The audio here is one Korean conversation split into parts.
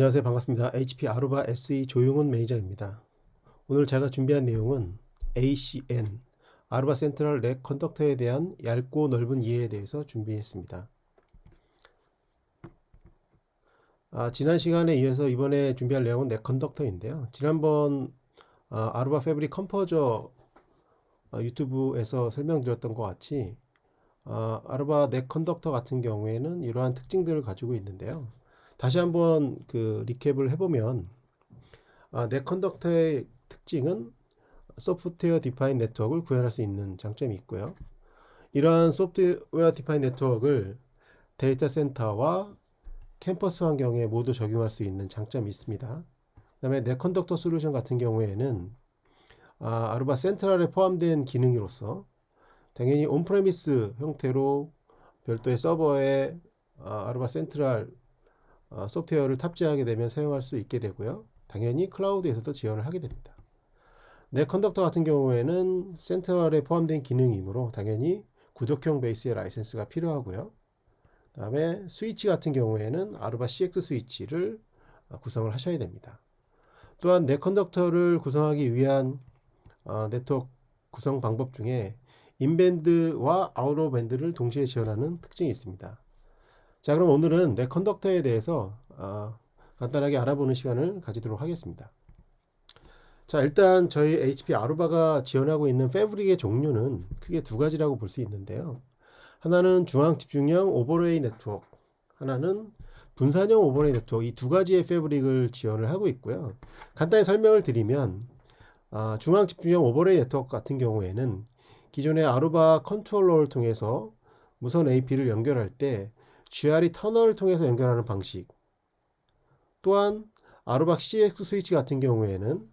안녕하세요. 반갑습니다. HP 아루바 SE 조용훈 매니저입니다. 오늘 제가 준비한 내용은 ACN, 아루바 센트럴 렉 컨덕터에 대한 얇고 넓은 이해에 대해서 준비했습니다. 아, 지난 시간에 이어서 이번에 준비할 내용은 렉 컨덕터인데요. 지난번 아, 아루바 패브릭 컴포저 아, 유튜브에서 설명드렸던 것 같이 아, 아루바 넥 컨덕터 같은 경우에는 이러한 특징들을 가지고 있는데요. 다시 한번 그 리캡을 해보면 아, 넥 컨덕터의 특징은 소프트웨어 디파인 네트워크를 구현할 수 있는 장점이 있고요. 이러한 소프트웨어 디파인 네트워크를 데이터 센터와 캠퍼스 환경에 모두 적용할 수 있는 장점이 있습니다. 그 다음에 넥 컨덕터 솔루션 같은 경우에는 아, 아루바 센트럴에 포함된 기능으로서 당연히 온프레미스 형태로 별도의 서버에 아, 아루바 센트럴 어, 소프트웨어를 탑재하게 되면 사용할 수 있게 되고요. 당연히 클라우드에서도 지원을 하게 됩니다. 넷 컨덕터 같은 경우에는 센트럴에 포함된 기능이므로 당연히 구독형 베이스의 라이센스가 필요하고요. 다음에 스위치 같은 경우에는 아루바 CX 스위치를 어, 구성을 하셔야 됩니다. 또한 넷 컨덕터를 구성하기 위한 어, 네트워크 구성 방법 중에 인밴드와 아웃로 밴드를 동시에 지원하는 특징이 있습니다. 자, 그럼 오늘은 내 컨덕터에 대해서 어, 간단하게 알아보는 시간을 가지도록 하겠습니다. 자, 일단 저희 HP 아루바가 지원하고 있는 패브릭의 종류는 크게 두 가지라고 볼 수 있는데요. 하나는 중앙 집중형 오버레이 네트워크, 하나는 분산형 오버레이 네트워크 이 두 가지의 패브릭을 지원을 하고 있고요. 간단히 설명을 드리면 아, 중앙 집중형 오버레이 네트워크 같은 경우에는 기존의 아루바 컨트롤러를 통해서 무선 AP를 연결할 때 GRE 터널을 통해서 연결하는 방식. 또한 아루바 CX 스위치 같은 경우에는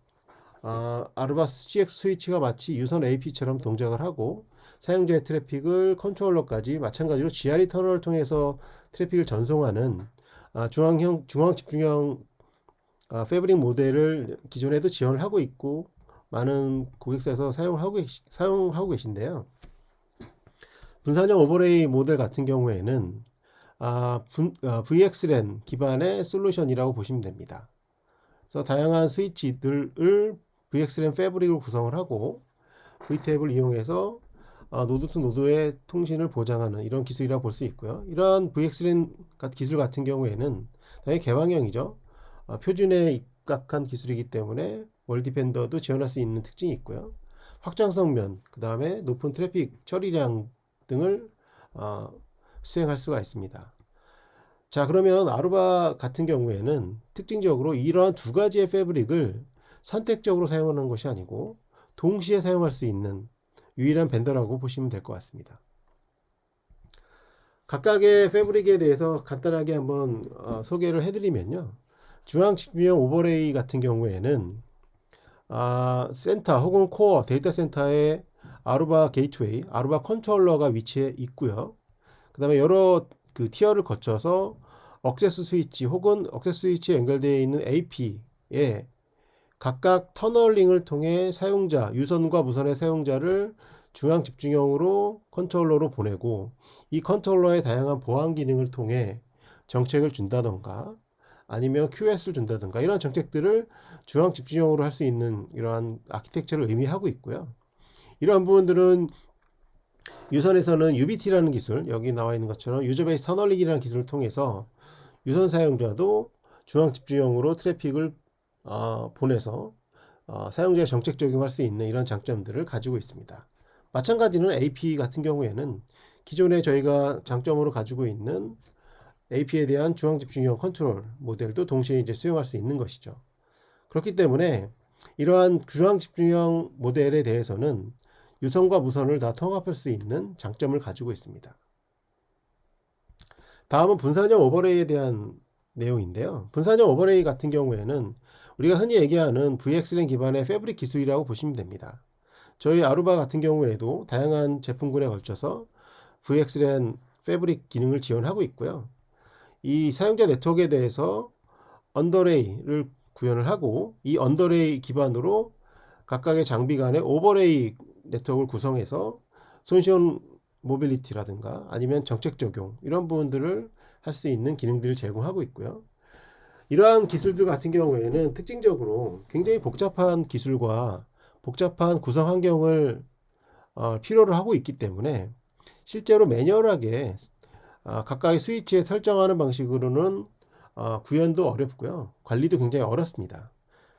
아, 아루바 CX 스위치가 마치 유선 AP처럼 동작을 하고 사용자의 트래픽을 컨트롤러까지 마찬가지로 GRE 터널을 통해서 트래픽을 전송하는 아, 중앙형 중앙 집중형 아, 패브릭 모델을 기존에도 지원을 하고 있고 많은 고객사에서 사용하고 계시, 사용하고 계신데요. 분산형 오버레이 모델 같은 경우에는 아, 아, VXLAN 기반의 솔루션이라고 보시면 됩니다. 그래서 다양한 스위치들을 VXLAN 패브릭으로 구성을 하고 VT앱을 이용해서 아, 노드 투 노드의 통신을 보장하는 이런 기술이라고 볼 수 있고요. 이러한 VXLAN 기술 같은 경우에는 당연히 개방형이죠. 아, 표준에 입각한 기술이기 때문에 월디펜더도 지원할 수 있는 특징이 있고요. 확장성 면, 그 다음에 높은 트래픽 처리량 등을 어, 수행할 수가 있습니다. 자, 그러면 아루바 같은 경우에는 특징적으로 이러한 두 가지의 패브릭을 선택적으로 사용하는 것이 아니고 동시에 사용할 수 있는 유일한 벤더라고 보시면 될 것 같습니다. 각각의 패브릭에 대해서 간단하게 한번 어, 소개를 해드리면요. 중앙 집중형 오버레이 같은 경우에는 아, 센터 혹은 코어 데이터 센터에 아루바 게이트웨이, 아루바 컨트롤러가 위치해 있고요. 그 다음에 여러 그 티어를 거쳐서 억세스 스위치 혹은 억세스 스위치에 연결되어 있는 AP에 각각 터널링을 통해 사용자, 유선과 무선의 사용자를 중앙 집중형으로 컨트롤러로 보내고 이 컨트롤러의 다양한 보안 기능을 통해 정책을 준다던가 아니면 QS를 준다든가 이런 정책들을 중앙 집중형으로 할 수 있는 이러한 아키텍처를 의미하고 있고요. 이러한 부분들은 유선에서는 UBT라는 기술, 여기 나와 있는 것처럼 유저 베이스 터널링이라는 기술을 통해서 유선 사용자도 중앙 집중형으로 트래픽을 어, 보내서 어, 사용자의 정책 적용할 수 있는 이런 장점들을 가지고 있습니다. 마찬가지는 AP 같은 경우에는 기존에 저희가 장점으로 가지고 있는 AP에 대한 중앙 집중형 컨트롤 모델도 동시에 이제 수용할 수 있는 것이죠. 그렇기 때문에 이러한 중앙 집중형 모델에 대해서는 유선과 무선을 다 통합할 수 있는 장점을 가지고 있습니다. 다음은 분산형 오버레이에 대한 내용인데요. 분산형 오버레이 같은 경우에는 우리가 흔히 얘기하는 VXLAN 기반의 패브릭 기술이라고 보시면 됩니다. 저희 아루바 같은 경우에도 다양한 제품군에 걸쳐서 VXLAN 패브릭 기능을 지원하고 있고요. 이 사용자 네트워크에 대해서 언더레이를 구현을 하고 이 언더레이 기반으로 각각의 장비 간의 오버레이 네트워크를 구성해서 손시온 모빌리티라든가 아니면 정책 적용 이런 부분들을 할 수 있는 기능들을 제공하고 있고요. 이러한 기술들 같은 경우에는 특징적으로 굉장히 복잡한 기술과 복잡한 구성 환경을 어, 필요로 하고 있기 때문에 실제로 매뉴얼하게 어, 각각의 스위치에 설정하는 방식으로는 어, 구현도 어렵고요. 관리도 굉장히 어렵습니다.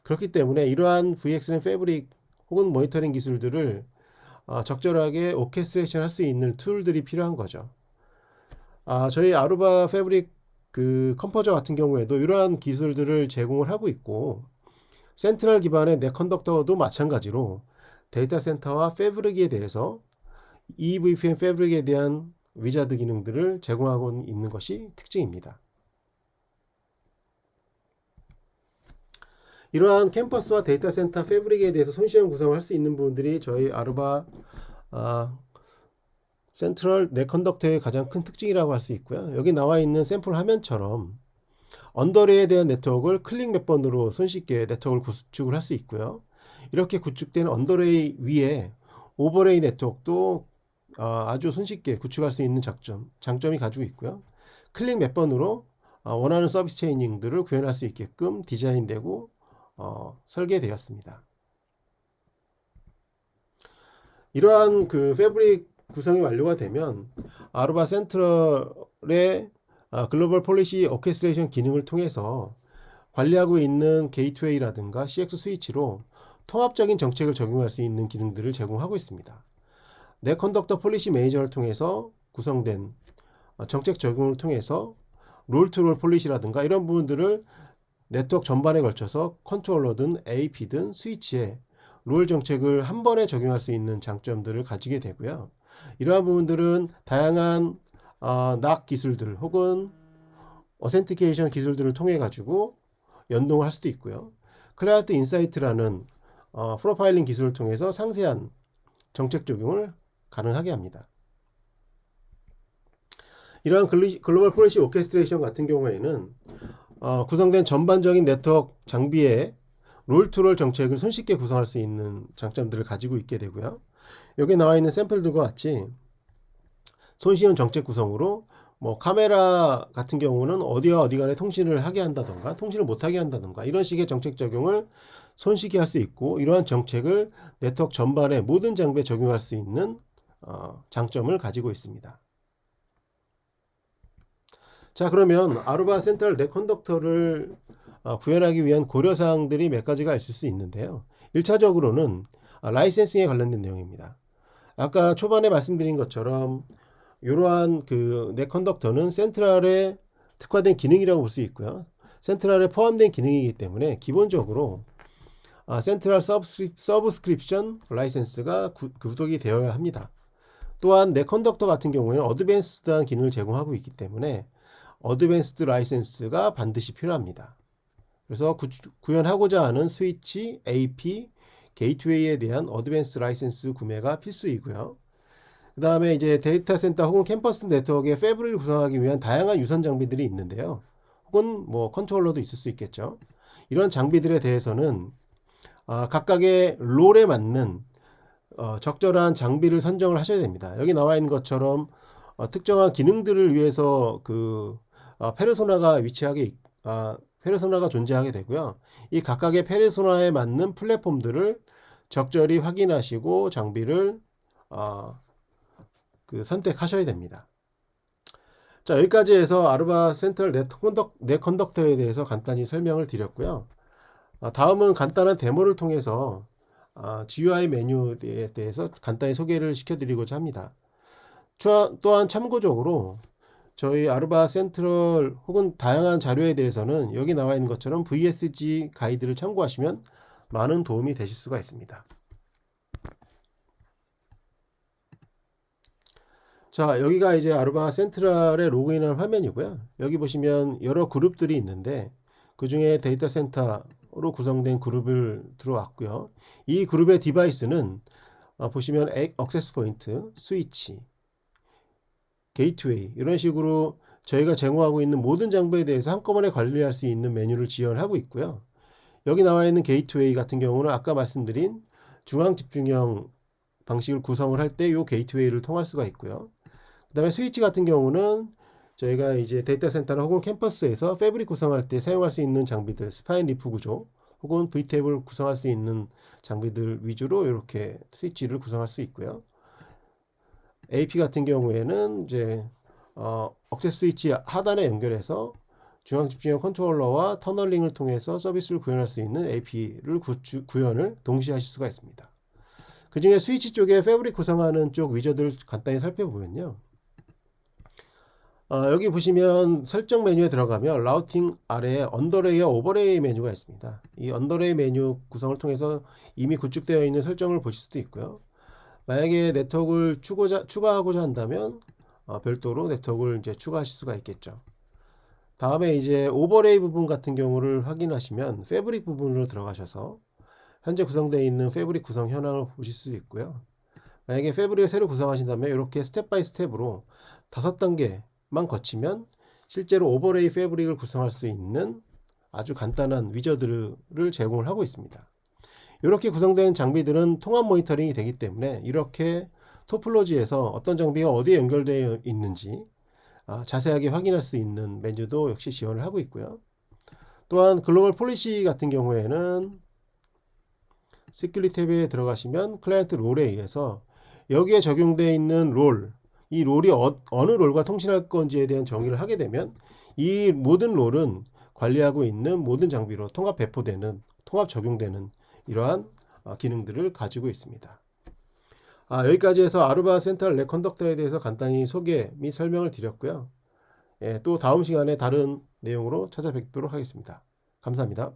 그렇기 때문에 이러한 VXLAN 패브릭 혹은 모니터링 기술들을 어, 적절하게 오케스트레이션 할 수 있는 툴들이 필요한 거죠. 아, 저희 아루바 패브릭 그 컴포저 같은 경우에도 이러한 기술들을 제공을 하고 있고 센트럴 기반의 넷컨덕터도 마찬가지로 데이터 센터와 패브릭에 대해서 EVPN 패브릭에 대한 위자드 기능들을 제공하고 있는 것이 특징입니다. 이러한 캠퍼스와 데이터 센터 패브릭에 대해서 손시형 구성을 할 수 있는 부분들이 저희 아르바 아, 센트럴 넷컨덕터의 가장 큰 특징이라고 할 수 있고요. 여기 나와 있는 샘플 화면처럼 언더레이에 대한 네트워크를 클릭 몇 번으로 손쉽게 네트워크를 구축을 할 수 있고요. 이렇게 구축된 언더레이 위에 오버레이 네트워크도 어, 아주 손쉽게 구축할 수 있는 장점, 장점이 가지고 있고요. 클릭 몇 번으로 어, 원하는 서비스 체이닝들을 구현할 수 있게끔 디자인되고 어, 설계되었습니다. 이러한 그 패브릭 구성이 완료가 되면 아르바 센트럴의 아, 글로벌 폴리시 오케스트레이션 기능을 통해서 관리하고 있는 게이트웨이라든가 CX 스위치로 통합적인 정책을 적용할 수 있는 기능들을 제공하고 있습니다. 내 컨덕터 폴리시 매니저를 통해서 구성된 어, 정책 적용을 통해서 롤투롤 폴리시라든가 이런 부분들을 네트워크 전반에 걸쳐서 컨트롤러든 AP든 스위치에 롤 정책을 한 번에 적용할 수 있는 장점들을 가지게 되고요. 이러한 부분들은 다양한 어, 낙 기술들 혹은 어센티케이션 기술들을 통해 가지고 연동을 할 수도 있고요. 클라이언트 인사이트라는 어, 프로파일링 기술을 통해서 상세한 정책 적용을 가능하게 합니다. 이러한 글로벌 폴리시 오케스트레이션 같은 경우에는 어, 구성된 전반적인 네트워크 장비에 롤투롤 정책을 손쉽게 구성할 수 있는 장점들을 가지고 있게 되고요. 여기 나와 있는 샘플들과 같이 손쉬운 정책 구성으로 뭐 카메라 같은 경우는 어디와 어디 간에 통신을 하게 한다던가 통신을 못하게 한다던가 이런 식의 정책 적용을 손쉽게 할 수 있고 이러한 정책을 네트워크 전반의 모든 장비에 적용할 수 있는 어, 장점을 가지고 있습니다. 자 그러면 아루바 센트럴 넷컨덕터를 어, 구현하기 위한 고려 사항들이 몇 가지가 있을 수 있는데요. 1차적으로는 아, 라이센싱에 관련된 내용입니다. 아까 초반에 말씀드린 것처럼 이러한 그 넷컨덕터는 센트럴에 특화된 기능이라고 볼 수 있고요. 센트럴에 포함된 기능이기 때문에 기본적으로 아, 센트럴 서브스크립션 라이센스가 구, 구독이 되어야 합니다. 또한 넷컨덕터 같은 경우에는 어드밴스드한 기능을 제공하고 있기 때문에 어드밴스드 라이센스가 반드시 필요합니다. 그래서 구, 구현하고자 하는 스위치, AP, 게이트웨이에 대한 어드밴스 라이센스 구매가 필수이고요. 그 다음에 이제 데이터 센터 혹은 캠퍼스 네트워크의 패브릭을 구성하기 위한 다양한 유선 장비들이 있는데요. 혹은 뭐 컨트롤러도 있을 수 있겠죠. 이런 장비들에 대해서는 아, 각각의 롤에 맞는 어, 적절한 장비를 선정을 하셔야 됩니다. 여기 나와 있는 것처럼 어, 특정한 기능들을 위해서 그 어, 페르소나가 위치하게 아, 페르소나가 존재하게 되고요. 이 각각의 페르소나에 맞는 플랫폼들을 적절히 확인하시고 장비를 어, 그 선택하셔야 됩니다. 자 여기까지 해서 아르바 센트럴 넷컨덕, 넷컨덕 터에 대해서 간단히 설명을 드렸고요. 아, 다음은 간단한 데모를 통해서 아, GUI 메뉴에 대해서 간단히 소개를 시켜드리고자 합니다. 또한 참고적으로 저희 아르바 센트럴 혹은 다양한 자료에 대해서는 여기 나와 있는 것처럼 VSG 가이드를 참고하시면 많은 도움이 되실 수가 있습니다. 자 여기가 이제 아르바 센트럴의 로그인한 화면이고요. 여기 보시면 여러 그룹들이 있는데 그 중에 데이터 센터로 구성된 그룹을 들어왔고요. 이 그룹의 디바이스는 어, 보시면 액세스 포인트, 스위치, 게이트웨이 이런 식으로 저희가 제공하고 있는 모든 장비에 대해서 한꺼번에 관리할 수 있는 메뉴를 지원하고 있고요. 여기 나와 있는 게이트웨이 같은 경우는 아까 말씀드린 중앙 집중형 방식을 구성을 할 때 이 게이트웨이를 통할 수가 있고요. 그 다음에 스위치 같은 경우는 저희가 이제 데이터 센터나 혹은 캠퍼스에서 패브릭 구성할 때 사용할 수 있는 장비들, 스파인 리프 구조 혹은 V탭을 구성할 수 있는 장비들 위주로 이렇게 스위치를 구성할 수 있고요. AP 같은 경우에는 이제 어, 억세스 스위치 하단에 연결해서 중앙 집중형 컨트롤러와 터널링을 통해서 서비스를 구현할 수 있는 AP를 구주, 구현을 동시에 하실 수가 있습니다. 그 중에 스위치 쪽에 패브릭 구성하는 쪽 위저들 간단히 살펴보면요. 어, 여기 보시면 설정 메뉴에 들어가면 라우팅 아래에 언더레이와 오버레이 메뉴가 있습니다. 이 언더레이 메뉴 구성을 통해서 이미 구축되어 있는 설정을 보실 수도 있고요. 만약에 네트워크를 추고자, 추가하고자 한다면 어, 별도로 네트워크를 이제 추가하실 수가 있겠죠. 다음에 이제 오버레이 부분 같은 경우를 확인하시면 패브릭 부분으로 들어가셔서 현재 구성되어 있는 패브릭 구성 현황을 보실 수 있고요. 만약에 패브릭을 새로 구성하신다면 이렇게 스텝 바이 스텝으로 다섯 단계만 거치면 실제로 오버레이 패브릭을 구성할 수 있는 아주 간단한 위저들을 제공을 하고 있습니다. 이렇게 구성된 장비들은 통합 모니터링이 되기 때문에 이렇게 토플로지에서 어떤 장비가 어디에 연결되어 있는지 아, 자세하게 확인할 수 있는 메뉴도 역시 지원을 하고 있고요. 또한 글로벌 폴리시 같은 경우에는 시큐리티 탭에 들어가시면 클라이언트 롤에 의해서 여기에 적용되어 있는 롤, 이 롤이 어, 느 롤과 통신할 건지에 대한 정의를 하게 되면 이 모든 롤은 관리하고 있는 모든 장비로 통합 배포되는, 통합 적용되는 이러한 어, 기능들을 가지고 있습니다. 아, 여기까지 해서 아르바 센트럴 렉 컨덕터에 대해서 간단히 소개 및 설명을 드렸고요. 예, 또 다음 시간에 다른 내용으로 찾아뵙도록 하겠습니다. 감사합니다.